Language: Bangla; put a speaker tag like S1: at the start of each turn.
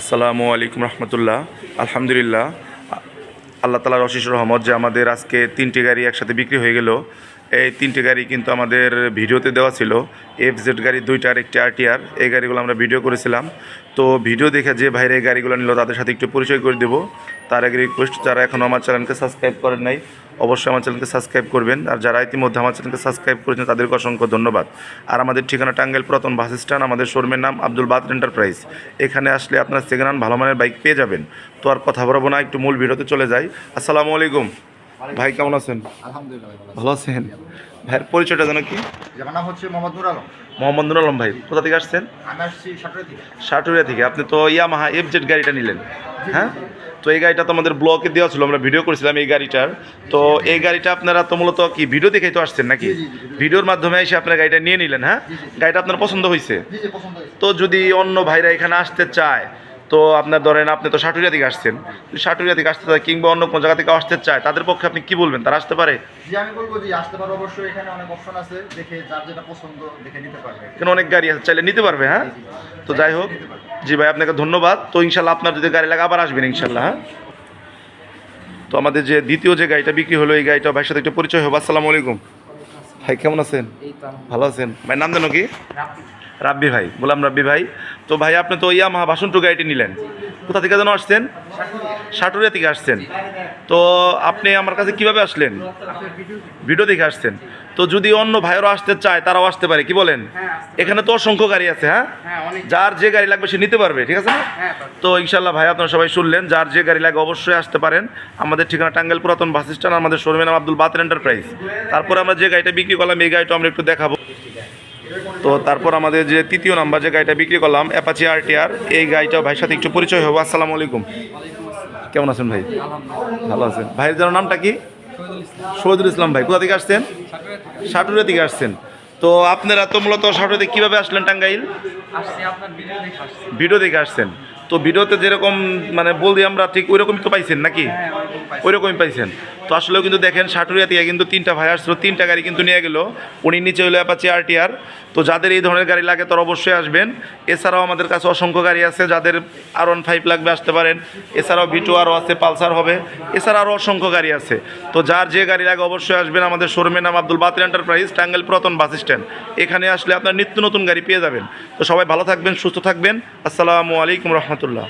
S1: আসসালামু আলাইকুম রহমতুল্লাহ। আলহামদুলিল্লাহ। আল্লাহ তালার অশেষ রহমত যে আমাদের আজকে তিনটি গাড়ি একসাথে বিক্রি হয়ে গেল। এই তিনটি গাড়ি কিন্তু আমাদের ভিডিওতে দেওয়া ছিল। এফ জেড গাড়ি দুইটার একটি আরটিআর এই গাড়িগুলো আমরা ভিডিও করেছিলাম। তো ভিডিও দেখে যে ভাইরা এই গাড়িগুলো নিল তাদের সাথে একটু পরিচয় করে দেবো। তার আগে রিকোয়েস্ট যারা এখনও আমার চ্যানেলকে সাবস্ক্রাইব করেন নাই অবশ্যই আমার চ্যানেলকে সাবস্ক্রাইব করবেন। আর যারা ইতিমধ্যে আমার চ্যানেলকে সাবস্ক্রাইব করেছেন, তাদেরকে অসংখ্য ধন্যবাদ। আর আমাদের ঠিকানা টাঙ্গাইল পুরাতন বাস স্ট্যান্ড, আমাদের শোরুমের নাম আব্দুল বাদ এন্টারপ্রাইজ। এখানে আসলে আপনার সেকেন্ড হ্যান্ড ভালো মানের বাইক পেয়ে যাবেন। তো আর কথা বলব না, একটু মূল ভিডিওতে চলে যাই। আসসালামু আলাইকুম। ভাই কেমন আছেন?
S2: আলহামদুলিল্লাহ ভালো
S1: আছেন? ভাইয়ের পরিচয়টা যেন কি?
S2: আমার নাম হচ্ছে মোহাম্মদ নুর আলম।
S1: মোহাম্মদ নুর আলম ভাই কোথা থেকে আসছেন?
S2: আমি আসছি সাতটা থেকে।
S1: সাটুরিয়া থেকে। আপনি তো ইয়ামাহা এফ জেড গাড়িটা নিলেন হ্যাঁ? তো এই গাড়িটা তো আমাদের ব্লকে দেওয়া ছিল আমরা ভিডিও করেছিলাম এই গাড়িটার। তো এই গাড়িটা আপনারা তো মূলত কি ভিডিও দেখেই তো আসছেন নাকি। ভিডিওর মাধ্যমে এসে আপনার গাড়িটা নিয়ে নিলেন হ্যাঁ। গাড়িটা আপনার পছন্দ হয়েছে তো যদি অন্য ভাইরা এখানে আসতে চায় তো আপনার ধরেন আপনি তো সাটুরিয়া থেকে আসছেন। সাটুরিয়া থেকে আসতে চায় কিংবা অন্য কোনো জায়গা থেকে আসতে চায় তাদের পক্ষে আপনি কি বলবেন? তারা আসতে পারে?
S2: জি আমি বলব যে আসতে পারো অবশ্যই। এখানে অনেক অপশন আছে। দেখে যার যেটা পছন্দ দেখে নিতে পারবে।
S1: এখানে অনেক গাড়ি আছে। চাইলে নিতে পারবে হ্যাঁ। তো যাই হোক জি ভাই আপনাকে ধন্যবাদ। তো ইনশাল্লাহ আপনার যদি গাড়ি লাগে আবার আসবেন ইনশাল্লাহ হ্যাঁ? তো আমাদের যে দ্বিতীয় যে গাড়িটা বিক্রি হলো এই গাড়িটা ভাইয়ের সাথে একটু পরিচয় হবে আসসালামু আলাইকুম। ভাই কেমন আছেন? ভালো আছেন। ভাই নাম জানো কি? রাব্বি ভাই। বললাম রাব্বি ভাই। তো ভাই, আপনি তো ইয়া ইয়ামাহা বাসন্তু গাড়িটি নিলেন। কোথা থেকে যেন আসছেন? সাটুরিয়া থেকে আসছেন। তো আপনি আমার কাছে কীভাবে আসলেন? ভিডিও দেখে আসছেন। তো যদি অন্য ভাইয়েরও আসতে চায়, তারাও আসতে পারে, কি বলেন? এখানে তো অসংখ্য গাড়ি আছে হ্যাঁ? যার যে গাড়ি লাগবে সে নিতে পারবে, ঠিক আছে না? তো ইনশাল্লাহ ভাই, আপনারা সবাই শুনলেন, যার যে গাড়ি লাগে অবশ্যই আসতে পারেন। আমাদের ঠিকানা টাঙ্গাইল পুরাতন বাস স্ট্যান্ড, আমাদের শোরুমের নাম আব্দুল বাতের এন্টারপ্রাইজ। তারপরে আমরা যে গাড়িটা বিক্রি করলাম, এই গাড়িটা আমরা একটু দেখাবো। তো তারপর আমাদের যে তৃতীয় নাম্বার যে গাড়িটা বিক্রি করলাম অ্যাপাচি আর টিআর এই গাড়িটাও ভাইয়ের সাথে একটু পরিচয় হব। আসসালামু আলাইকুম। কেমন আছেন ভাই? ভালো আছেন। ভাইয়ের যেন নামটা কি? শহীদুল ইসলাম ভাই কোথা থেকে আসছেন? সাটুরিয়া থেকে আসছেন। তো আপনারা তো মূলত সাটুরিয়াতে কীভাবে আসলেন টাঙ্গাইল?
S3: ভিডিও দেখে
S1: ভিডিও দেখে আসছেন। তো ভিডিওতে যেরকম মানে বলছি আমরা ঠিক ওই রকমই তো পাইছেন নাকি?
S3: হ্যাঁ ওরকম পাইছি।
S1: ওই রকমই পাইছেন। তো আসলেও কিন্তু দেখেন সাটুরিয়া থেকে কিন্তু তিনটা ভাই আসছিল তিনটা গাড়ি কিন্তু নিয়ে গেল। উনি নিচে হলো অ্যাপাচি আরটিআর তো যাদের এই ধরনের গাড়ি লাগে তারা অবশ্যই আসবেন। এছাড়াও আমাদের কাছে অসংখ্য গাড়ি আছে যাদের আর ওয়ান ফাইভ লাগবে আসতে পারেন। এছাড়াও ভিটু আরও আছে পালসার হবে। এছাড়া আরও অসংখ্য গাড়ি আছে। তো যার যে গাড়ি লাগে অবশ্যই আসবেন আমাদের শোরুমের নাম আব্দুল বাতিল এন্টারপ্রাইজ টাঙ্গাইল পুরাতন বাস স্ট্যান্ড এখানে আসলে আপনার নিত্য নতুন গাড়ি পেয়ে যাবেন। তো সবাই ভালো থাকবেন সুস্থ থাকবেন। আসসালামু আলাইকুম রহমতুল্লাহ।